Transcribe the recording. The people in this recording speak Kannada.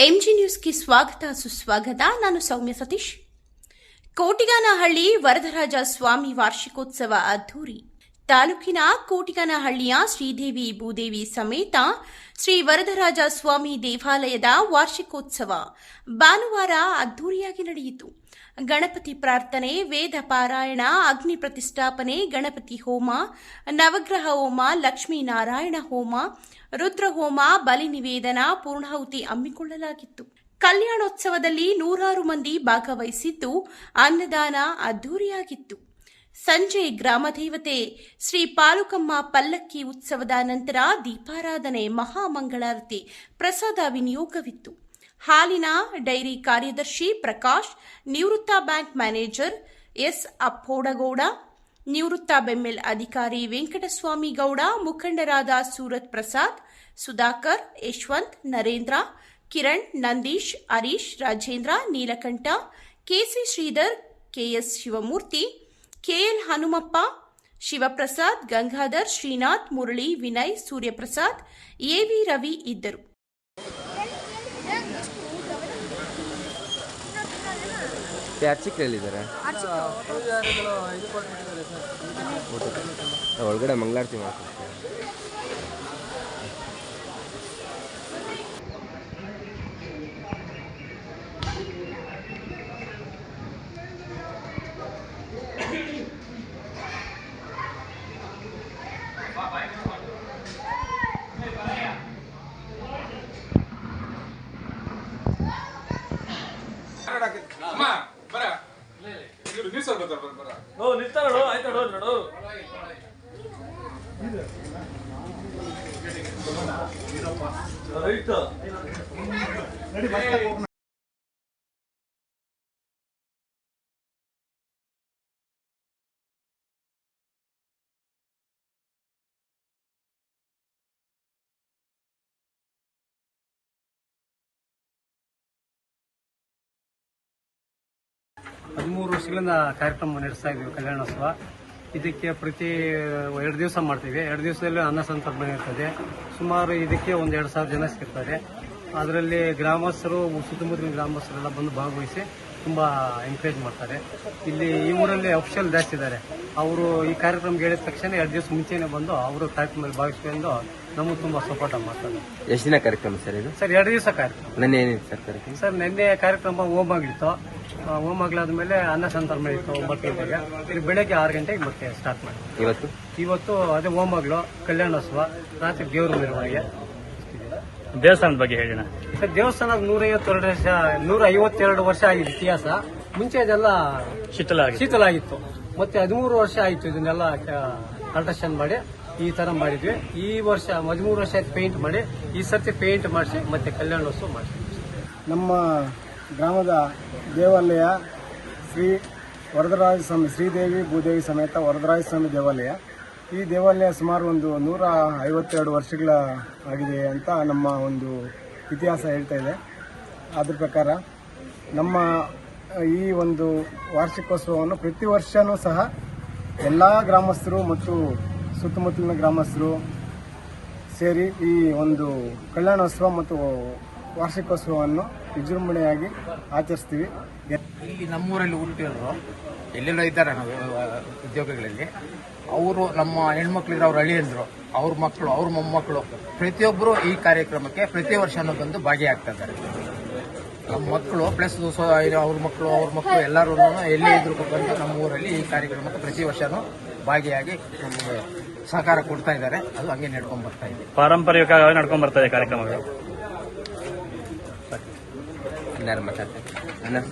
ಎಂಜಿ ನ್ಯೂಸ್ಗೆ ಸ್ವಾಗತ ಸುಸ್ವಾಗತ. ನಾನು ಸೌಮ್ಯ ಸತೀಶ್. ಕೋಟಿಗಾನಹಳ್ಳಿ ವರದರಾಜ ಸ್ವಾಮಿ ವಾರ್ಷಿಕೋತ್ಸವ ಅದ್ದೂರಿ ತಾಲೂಕಿನ ಕೋಟಿಗನಹಳ್ಳಿಯ ಶ್ರೀದೇವಿ ಭೂದೇವಿ ಸಮೇತ ಶ್ರೀ ವರದರಾಜ ಸ್ವಾಮಿ ದೇವಾಲಯದ ವಾರ್ಷಿಕೋತ್ಸವ ಭಾನುವಾರ ಅದ್ದೂರಿಯಾಗಿ ನಡೆಯಿತು. ಗಣಪತಿ ಪ್ರಾರ್ಥನೆ, ವೇದ ಪಾರಾಯಣ, ಅಗ್ನಿ ಪ್ರತಿಷ್ಠಾಪನೆ, ಗಣಪತಿ ಹೋಮ, ನವಗ್ರಹ ಹೋಮ ಲಕ್ಷ್ಮೀನಾರಾಯಣ ಹೋಮ, ರುದ್ರ ಹೋಮ, ಬಲಿ ನಿವೇದನ, ಪೂರ್ಣಾಹುತಿ ಹಮ್ಮಿಕೊಳ್ಳಲಾಗಿತ್ತು. ಕಲ್ಯಾಣೋತ್ಸವದಲ್ಲಿ ನೂರಾರು ಮಂದಿ ಭಾಗವಹಿಸಿದ್ದು ಅನ್ನದಾನ ಅದ್ದೂರಿಯಾಗಿತ್ತು. ಸಂಜೆ ಗ್ರಾಮದೇವತೆ ಶ್ರೀ ಪಾಲುಕಮ್ಮ ಪಲ್ಲಕ್ಕಿ ಉತ್ಸವದ ನಂತರ ದೀಪಾರಾಧನೆ ಮಹಾಮಂಗಳಾರತಿ ಪ್ರಸಾದ ವಿನಿಯೋಗವಿತ್ತು. ಹಾಲಿನ ಡೈರಿ ಕಾರ್ಯದರ್ಶಿ ಪ್ರಕಾಶ್, ನಿವೃತ್ತ ಬ್ಯಾಂಕ್ ಮ್ಯಾನೇಜರ್ ಎಸ್ ಅಪ್ಪೋಡಗೌಡ, ನಿವೃತ್ತ ಬೆಮ್ಮೆಲ್ ಅಧಿಕಾರಿ ವೆಂಕಟಸ್ವಾಮಿ ಗೌಡ, ಮುಖಂಡರಾದ Surath Prasad, Sudhakar, Yashwanth, Narendra, Kiran, Nandish, Harish, Rajendra, Neelakanta K C Sridhar K S Shivamurthy K L Hanumappa Shivaprasad Gangadhar Srinath Murali Vinay Suryaprasad A V Ravi ಇದ್ದರು ಒಳಗಡೆ ಮಂಗಳಾರತಿ ಮಾಡ್ತಾರೆ ಅಮ್ಮ ಬರ. ಇವ್ರು ಅವ್ರು ಬರ್ತಾರೆ ಬರ. ಓ ನಿಲ್ತಾರ ನೋಡು ಆಯ್ತು ನೋಡು ನೋಡು. ರೈಟ್ ಹದಿಮೂರು ವರ್ಷಗಳಿಂದ ಕಾರ್ಯಕ್ರಮ ನಡೆಸ್ತಾ ಇದ್ದೀವಿ ಕಲ್ಯಾಣೋತ್ಸವ ಇದಕ್ಕೆ ಪ್ರತಿ ಎರಡು ದಿವಸ ಮಾಡ್ತೀವಿ. ಎರಡು ದಿವಸದಲ್ಲಿ ಅನ್ನ ಸಂತರ್ಪಣೆ ಇರ್ತದೆ ಸುಮಾರು ಇದಕ್ಕೆ ಒಂದು ಎರಡು ಸಾವಿರ ಜನ ಸಿಗ್ತಾರೆ ಅದರಲ್ಲಿ ಗ್ರಾಮಸ್ಥರು, ಸುತ್ತಮುತ್ತಲಿನ ಗ್ರಾಮಸ್ಥರೆಲ್ಲ ಬಂದು ಭಾಗವಹಿಸಿ ತುಂಬಾ ಎನ್ಕರೇಜ್ ಮಾಡ್ತಾರೆ. ಇಲ್ಲಿ ಈ ಊರಲ್ಲಿ ಅಫಿಷಿಯಲ್ ಜಾಸ್ತಿ ಇದ್ದಾರೆ. ಅವರು ಈ ಕಾರ್ಯಕ್ರಮ ಹೇಳಿದ ತಕ್ಷಣ ಎರಡು ದಿವಸ ಮುಂಚೆನೇ ಬಂದು ಅವರು ಕಾರ್ಯಕ್ರಮದಲ್ಲಿ ಭಾಗವಹಿಸ್ಕೊಂಡು ನಮಗೆ ತುಂಬ ಸಪೋರ್ಟ್ ಮಾಡ್ತಾರೆ. ಎಷ್ಟು ದಿನ ಕಾರ್ಯಕ್ರಮ ಸರ್ ಇದು? ಸರ್ ಎರಡು ದಿವಸ ಕಾರ್ಯಕ್ರಮ. ನನ್ನ ಏನಿದೆ ಸರ್ ಕಾರ್ಯಕ್ರಮ? ಸರ್ ನಿನ್ನೆ ಕಾರ್ಯಕ್ರಮ ಹೋಮ್ ಆಗಿತ್ತು. ಓಮ್ ಹೋಮ್ ಆಗ್ಲಾದ್ಮೇಲೆ ಅನ್ನ ಇತ್ತು ಒಂಬತ್ತು ಗಂಟೆಗೆ. ಇಲ್ಲಿ ಬೆಳಗ್ಗೆ ಆರು ಗಂಟೆಗೆ ಮತ್ತೆ ಸ್ಟಾರ್ಟ್ ಮಾಡಿ ಇವತ್ತು? ಇವತ್ತು ಅದೇ ಹೋಮಗಳು ಕಲ್ಯಾಣೋತ್ಸವ ರಾತ್ರಿ ದೇವರು ಮೆರವಣಿಗೆ. ದೇವಸ್ಥಾನದ ಬಗ್ಗೆ ಹೇಳಿನ ಸರ್ ದೇವಸ್ಥಾನ ನೂರೈವತ್ತೆರಡು ವರ್ಷ ನೂರ ಐವತ್ತೆರಡು ವರ್ಷ ಆಗಿದೆ ಇತಿಹಾಸ. ಮುಂಚೆ ಇದೆಲ್ಲ ಶೀತಲ ಶೀತಲ ಆಗಿತ್ತು. ಮತ್ತೆ ಹದಿಮೂರು ವರ್ಷ ಆಯಿತು ಇದನ್ನೆಲ್ಲ ಅಲ್ಟ್ರೇಷನ್ ಮಾಡಿ ಈ ತರ ಮಾಡಿದ್ವಿ. ಈ ವರ್ಷ ಹದಿಮೂರು ವರ್ಷ ಆಯ್ತು ಪೇಂಟ್ ಮಾಡಿ ಈ ಸರ್ತಿ ಪೇಂಟ್ ಮಾಡಿಸಿ ಮತ್ತೆ ಕಲ್ಯಾಣೋತ್ಸವ ಮಾಡಿಸಿ. ನಮ್ಮ ಗ್ರಾಮದ ದೇವಾಲಯ ಶ್ರೀ ವರದರಾಜ ಸ್ವಾಮಿ ಶ್ರೀದೇವಿ ಭೂದೇವಿ ಸಮೇತ ವರದರಾಜ ಸ್ವಾಮಿ ದೇವಾಲಯ. ಈ ದೇವಾಲಯ ಸುಮಾರು ಒಂದು ನೂರ ಐವತ್ತೆರಡು ವರ್ಷಗಳ ಆಗಿದೆ ಅಂತ ನಮ್ಮ ಒಂದು ಇತಿಹಾಸ ಹೇಳ್ತಾ ಇದೆ. ಅದ್ರ ಪ್ರಕಾರ ನಮ್ಮ ಈ ಒಂದು ವಾರ್ಷಿಕೋತ್ಸವವನ್ನು ಪ್ರತಿ ವರ್ಷವೂ ಸಹ ಎಲ್ಲ ಗ್ರಾಮಸ್ಥರು ಮತ್ತು ಸುತ್ತಮುತ್ತಲಿನ ಗ್ರಾಮಸ್ಥರು ಸೇರಿ ಈ ಒಂದು ಕಲ್ಯಾಣೋತ್ಸವ ಮತ್ತು ವಾರ್ಷಿಕೋತ್ಸವವನ್ನು ವಿಜೃಂಭಣೆಯಾಗಿ ಆಚರಿಸ್ತೀವಿ. ಇಲ್ಲಿ ನಮ್ಮೂರಲ್ಲಿ ಹುಟ್ಟಿರೋರು ಎಲ್ಲೆಲ್ಲೋ ಇದ್ದಾರೆ ನಾವು ಉದ್ಯೋಗಗಳಲ್ಲಿ. ಅವರು ನಮ್ಮ ಹೆಣ್ಮಕ್ಳಿದ್ರೆ ಅವ್ರ ಅಳಿಯಂದ್ರು ಅವ್ರ ಮಕ್ಕಳು ಅವ್ರ ಮೊಮ್ಮಕ್ಕಳು ಪ್ರತಿಯೊಬ್ಬರು ಈ ಕಾರ್ಯಕ್ರಮಕ್ಕೆ ಪ್ರತಿ ವರ್ಷನೂ ಬಂದು ಭಾಗಿಯಾಗ್ತಾ ಇದ್ದಾರೆ. ನಮ್ಮ ಮಕ್ಕಳು ಪ್ಲಸ್ ಅವ್ರ ಮಕ್ಕಳು ಅವ್ರ ಮಕ್ಕಳು ಎಲ್ಲರೂ ಎಲ್ಲೇ ಇದ್ರು ಬಂದು ನಮ್ಮ ಊರಲ್ಲಿ ಈ ಕಾರ್ಯಕ್ರಮಕ್ಕೆ ಪ್ರತಿ ವರ್ಷನೂ ಭಾಗಿಯಾಗಿ ನಮಗೆ ಸಹಕಾರ ಕೊಡ್ತಾ ಇದ್ದಾರೆ. ಅದು ಹಂಗೆ ನಡ್ಕೊಂಡ್ ಬರ್ತಾ ಇದೆ. ಪಾರಂಪರಿಕವಾಗಿ ನಡ್ಕೊಂಡ್ ಬರ್ತಾ ಇದೆ ಕಾರ್ಯಕ್ರಮಗಳು. benar Mas Adit